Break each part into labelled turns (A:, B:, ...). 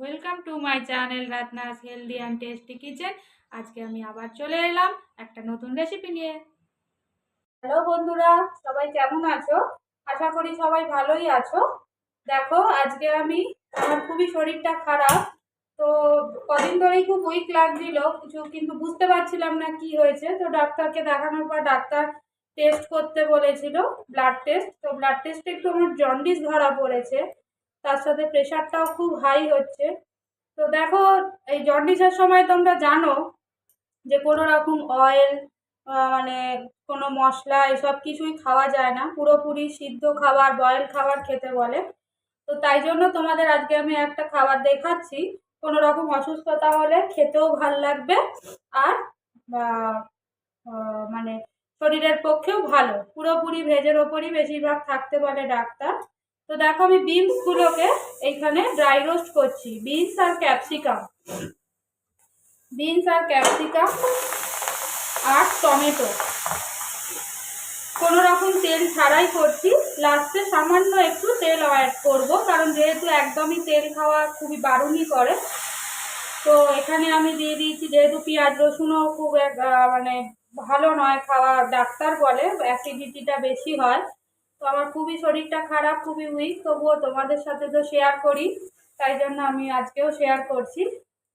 A: Welcome to my channel Ratna's healthy and tasty kitchen আজকে আমি আবার চলে এলাম একটা নতুন রেসিপি নিয়ে। হ্যালো বন্ধুরা, সবাই কেমন আছো? আশা করি সবাই ভালোই আছো। দেখো, আজকে আমি, আমার খুবই শরীরটা খারাপ। তো কদিন ধরেই খুব উইক লাগছিল, কিছু কিন্তু বুঝতে পারছিলাম না কি হয়েছে। তো ডাক্তারকে দেখানোর পর ডাক্তার টেস্ট করতে বলেছিল ব্লাড টেস্ট তো ব্লাড টেস্টে একটু আমার জন্ডিস ধরা পড়েছে। তার সাথে প্রেশারটাও খুব হাই হচ্ছে। তো দেখো, এই জন্ডিসের সময় তোমরা জানো যে কোনো রকম অয়েল মানে কোনো মশলা, এসব কিছুই খাওয়া যায় না। পুরোপুরি সিদ্ধ খাবার বয়েল খাবার খেতে বলে। তো তাই জন্য তোমাদের আজকে আমি একটা খাবার দেখাচ্ছি। কোনো রকম অসুস্থতা হলে খেতেও ভালো লাগবে আর মানে শরীরের পক্ষেও ভালো। পুরোপুরি ভেজের ওপরই বেশিরভাগ থাকতে বলে ডাক্তার। তো দেখো আমি বিনসগুলোকে এইখানে ড্রাই রোস্ট করছি। বিনস আর ক্যাপসিকাম বিনস আর ক্যাপসিকাম আর টমেটো কোনো রকম তেল ছাড়াই করছি। লাস্টে সামান্য একটু তেল অ্যাড করব, কারণ যেহেতু একদমই তেল খাওয়া খুবই বারুণই করে। তো এখানে আমি দিয়ে দিয়েছি, যেহেতু পেঁয়াজ রসুনও খুব মানে ভালো নয় খাওয়া, ডাক্তার বলে অ্যাসিডিটিটা বেশি হয়। তো আমার খুবই শরীরটা খারাপ, খুবই উইক তবুও তোমাদের সাথে তো শেয়ার করি, তাই জন্য আমি আজকেও শেয়ার করছি।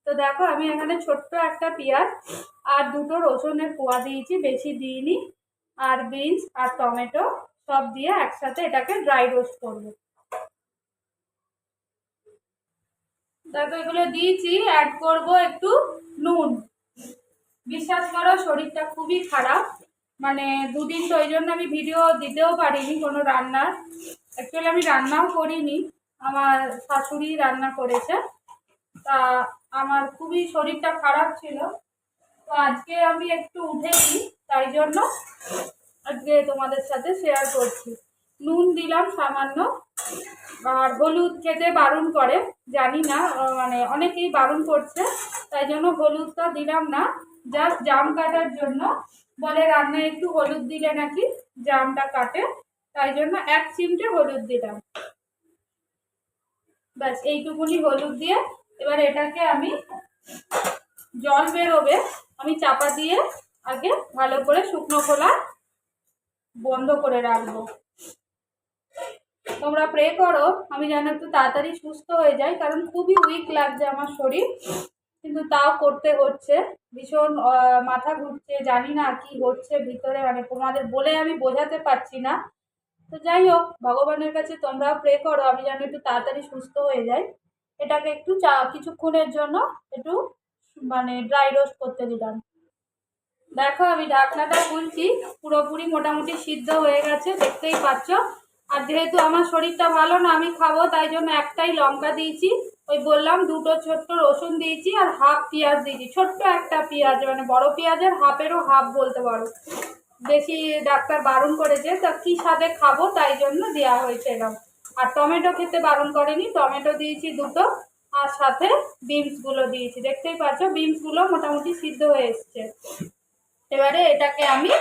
A: তো দেখো, আমি এখানে ছোট্ট একটা পেঁয়াজ আর দুটো রসুনের পোয়া দিয়েছি, বেশি দিইনি। আর বিনস আর টমেটো সব দিয়ে একসাথে এটাকে ড্রাই রোস্ট করব। দেখো, এগুলো দিয়েছি অ্যাড করব একটু নুন। বিশ্বাস করো, শরীরটা খুবই খারাপ। মানে দুদিন তো ওই জন্য আমি ভিডিও দিতেও পারিনি কোনো রান্নার। অ্যাকচুয়ালি আমি রান্নাও করিনি, আমার শাশুড়ি রান্না করেছে। তা আমার খুবই শরীরটা খারাপ ছিল। তো আজকে আমি একটু উঠেছি, তাই জন্য আজকে তোমাদের সাথে শেয়ার করছি। নুন দিলাম সামান্য, আর হলুদ খেতে বারণ করে, জানি না মানে অনেকেই বারণ করছে, তাই জন্য হলুদটা দিলাম না। জাস্ট জাম কাটার জন্য বলে রান্নায় একটু হলুদ দিলে নাকি জামটা কাটে, তাই জন্য এক চিমটে হলুদ দিলাম। ব্যাস, এইটুকুনি হলুদ দিয়ে এবার এটাকে আমি জল বেরোবে, আমি চাপা দিয়ে আগে ভালো করে শুকনো খোলা বন্ধ করে রাখব। তোমরা প্রে করো, আমি যেন একটু তাড়াতাড়ি সুস্থ হয়ে যাই, কারণ খুবই উইক লাগছে আমার শরীর। কিন্তু তাও করতে হচ্ছে। ভীষণ মাথা ঘুরছে, জানি না কি হচ্ছে ভিতরে মানে তোমাদের বলে আমি বোঝাতে পারছি না। তো যাই হোক, ভগবানের কাছে তোমরাও প্রে করো, আমি যেন একটু তাড়াতাড়ি সুস্থ হয়ে যাই। এটাকে একটু চা, কিছুক্ষণের জন্য একটু মানে ড্রাই রোস্ট করতে দিলাম। দেখো আমি ঢাকনাটা খুলছি, পুরোপুরি মোটামুটি সিদ্ধ হয়ে গেছে, দেখতেই পাচ্ছ। আর যেহেতু আমার শরীরটা ভালো না, আমি খাব, তাই জন্য একটাই লঙ্কা দিয়েছি। ওই বললাম দুটো ছোট্ট রসুন দিয়েছি আর হাফ পেঁয়াজ দিয়েছি। ছোট্ট একটা পেঁয়াজ মানে বড় পেঁয়াজের হাফেরও হাফ বলতে পারো। বেশি ডাক্তার বারণ করেছে, তা কী স্বাদে খাব তাই জন্য দেওয়া হয়েছে এরকম আর টমেটো খেতে বারণ করেনি, টমেটো দিয়েছি দুটো আর সাথে বিনসগুলো দিয়েছি। দেখতেই পাচ্ছ, বিনসগুলো মোটামুটি সিদ্ধ হয়ে এসছে। এবারে এটাকে আমি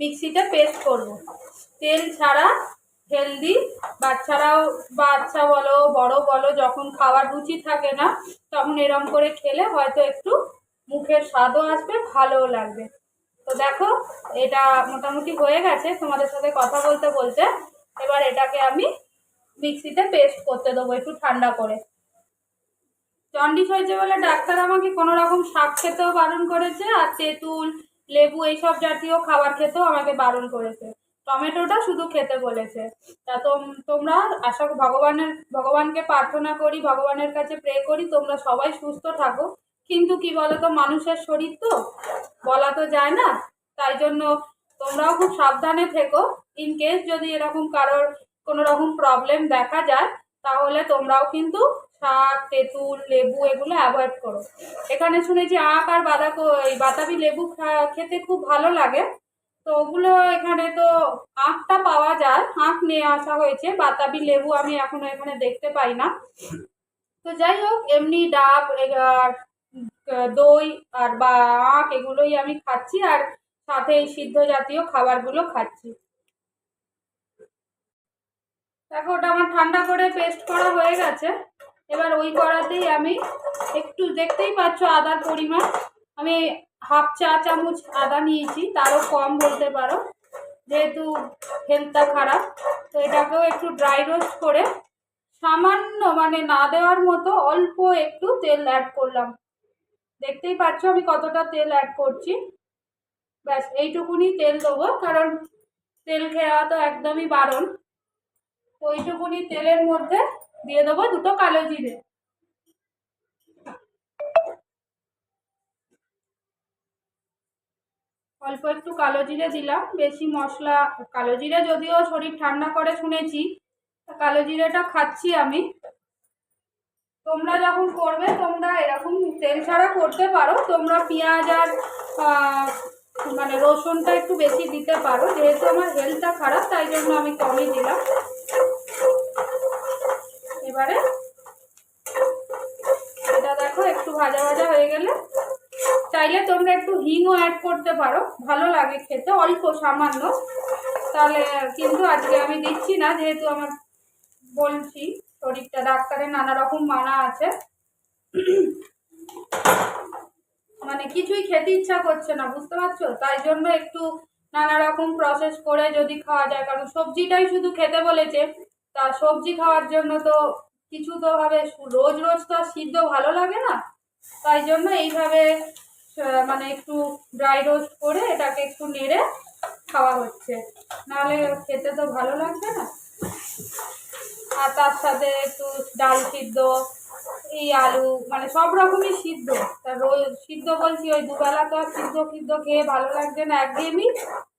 A: মিক্সিতে পেস্ট করব। তেল ছাড়া হেলদি বাচ্চারাও, বাচ্চা বলো, বড় বলো, যখন খাওয়ার রুচি থাকে না, তখন এরম করে খেলে হয়তো একটু মুখের স্বাদও আসবে, ভালোও লাগবে। তো দেখো, এটা মোটামুটি হয়ে গেছে, তোমাদের সাথে কথা বলতে বলতে। এবার এটাকে আমি মিক্সিতে পেস্ট করতে দেবো, একটু ঠান্ডা করে। জন্ডিস হয়েছে বলে ডাক্তার আমাকে কোনো রকম শাক খেতেও বারণ করেছে, আর তেঁতুল, লেবু, এইসব জাতীয় খাবার খেতেও আমাকে বারণ করেছে। টমেটোটা শুধু খেতে বলেছে। তা তোম- তোমরা আশা ভগবানের, ভগবানকে প্রার্থনা করি, ভগবানের কাছে প্রে করি, তোমরা সবাই সুস্থ থাকো। কিন্তু কি বলো তো মানুষের শরীর তো বলা তো যায় না। তাই জন্য তোমরাও খুব সাবধানে থেকো। ইন কেস যদি এরকম কারোর কোনো রকম প্রবলেম দেখা যায়, তাহলে তোমরাও কিন্তু শাক, তেঁতুল, লেবু এগুলো অ্যাভয়েড করো। এখানে শুনেছি আখ আর বাঁধা এই বাতাবি লেবু খেতে খুব ভালো লাগে। তো ওগুলো এখানে তো আখটা পাওয়া যায় আখ নিয়ে আসা হয়েছে, বাতাবি লেবু আমি এখনও এখানে দেখতে পাই না। তো যাই হোক, এমনি ডাব দই, আর বা আখ এগুলোই আমি খাচ্ছি, আর সাথে এই সিদ্ধ জাতীয় খাবারগুলো খাচ্ছি। দেখো, ওটা আমার ঠান্ডা করে পেস্ট করা হয়ে গেছে। এবার ওই করাতেই আমি একটু, দেখতেই পাচ্ছ আদার পরিমাণ? আমি হাফ চা চামচ আদা নিয়েছি, তারও কম বলতে পারো। যেহেতু হেলথটা খারাপ, তো এটাকেও একটু ড্রাই রোস্ট করে সামান্য মানে না দেওয়ার মতো অল্প একটু তেল অ্যাড করলাম। দেখতেই পাচ্ছ আমি কতটা তেল অ্যাড করছি। ব্যাস, এইটুকুনি তেল দেবো, কারণ তেল খেয়া তো একদমই বারণ। ওইটুকুনি তেলের মধ্যে দিয়ে দেবো দুটো কালো জিরে। অল্প একটু কালো জিরে দিলাম, বেশি মশলা, কালো জিরে যদিও শরীর ঠান্ডা করে শুনেছি কালো জিরেটা খাচ্ছি আমি। তোমরা যখন করবে, তোমরা এরকম তেল ছাড়া করতে পারো, তোমরা পেঁয়াজ আর মানে রসুনটা একটু বেশি দিতে পারো, যেহেতু আমার হেলথটা খারাপ, তাই জন্য আমি কমই দিলাম এবারে এটা দেখো একটু ভাজা ভাজা হয়ে গেলে চাইলে তোমরা একটু হিংও অ্যাড করতে পারো। ভালো লাগে খেতে, অল্প, সামান্য। তাহলে কিন্তু আজকে আমি দিচ্ছি না, যেহেতু আমার বলছি, শরীরটা, ডাক্তারের নানা রকম মানা আছে। মানে কিছুই খেতে ইচ্ছা করছে না, বুঝতে পারছ? তাই জন্য একটু নানা রকম প্রসেস করে যদি খাওয়া যায়, কারণ সবজিটাই শুধু খেতে বলেছে। তা সবজি খাওয়ার জন্য তো কিছু তো ভাবে রোজ রোজ তো আর সিদ্ধ ভালো লাগে না। তাই জন্য এইভাবে মানে একটু ড্রাই রোস্ট করে এটাকে একটু নেড়ে খাওয়া হচ্ছে। নাহলে খেতে তো ভালো লাগবে না। আর তার সাথে একটু ডাল সিদ্ধ, এই আলু মানে সব রকমই সিদ্ধ। তা রোজ সিদ্ধ বলছি, ওই দুবেলা তো আর সিদ্ধ সিদ্ধ খেয়ে ভালো লাগছে না একঘেয়েমি।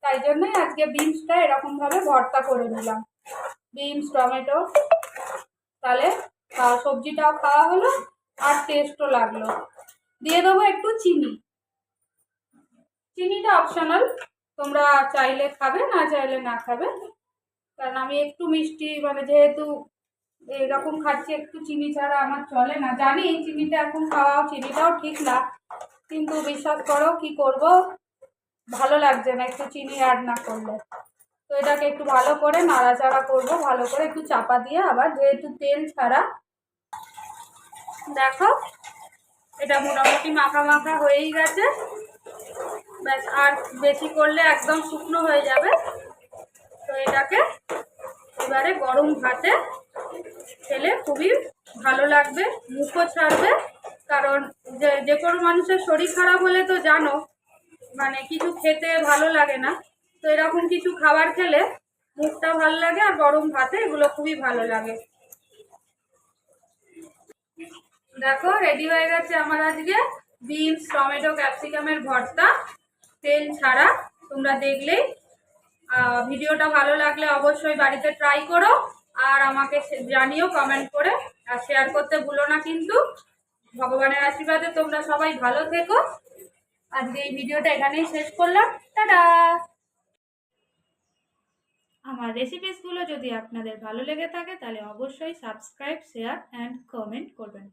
A: তাই জন্যই আজকে বিনসটা এরকমভাবে ভর্তা করে নিলাম। বিনস টমেটো, তাহলে সবজিটাও খাওয়া হলো, আর টেস্টও লাগল। দিয়ে দেবো একটু চিনি। চিনিটা অপশনাল তোমরা চাইলে খাবে, না চাইলে না খাবে। কারণ আমি একটু মিষ্টি মানে যেহেতু এরকম খাচ্ছি, একটু চিনি ছাড়া আমার চলে না। জানি চিনিটা এখন খাওয়াও চিনিটাও ঠিক না। কিন্তু বিশ্বাস করো, কি করব? ভালো লাগছে না একটু চিনি অ্যাড না করলে। তো এটাকে একটু ভালো করে নাড়াচাড়া করব, ভালো করে একটু চাপা দিয়ে। আবার যেহেতু তেল ছাড়া, দেখো, এটা মোটামুটি মাখা মাখা হয়েই গেছে। ব্যাস, আর বেশি করলে একদম শুকনো হয়ে যাবে। তো এটাকে এবারে গরম ভাতে খেলে খুবই ভালো লাগবে, মুখও ছাড়বে। কারণ যে যে কোনো মানুষের শরীর খারাপ হলে তো জানো মানে কিছু খেতে ভালো লাগে না। তো এরকম কিছু খাবার খেলে মুখটা ভালো লাগে আর গরম ভাতে এগুলো খুবই ভালো লাগে। দেখো রেডি হয়ে গেছে আমার আজকে বিনস, টমেটো, ক্যাপসিকামের ভর্তা। তেল ছাড়া তোমরা দেখলেই ভিডিওটা ভালো লাগলে অবশ্যই বাড়িতে ট্রাই করো আর আমাকে জানিও কমেন্ট করে, আর শেয়ার করতে ভুলো না কিন্তু। ভগবানের আশীর্বাদে তোমরা সবাই ভালো থেকো। আজকে এই ভিডিওটা এখানেই শেষ করলাম। টাটা! আমার রেসিপিসগুলো যদি আপনাদের ভালো লেগে থাকে, তাহলে অবশ্যই সাবস্ক্রাইব শেয়ার অ্যান্ড কমেন্ট করবেন।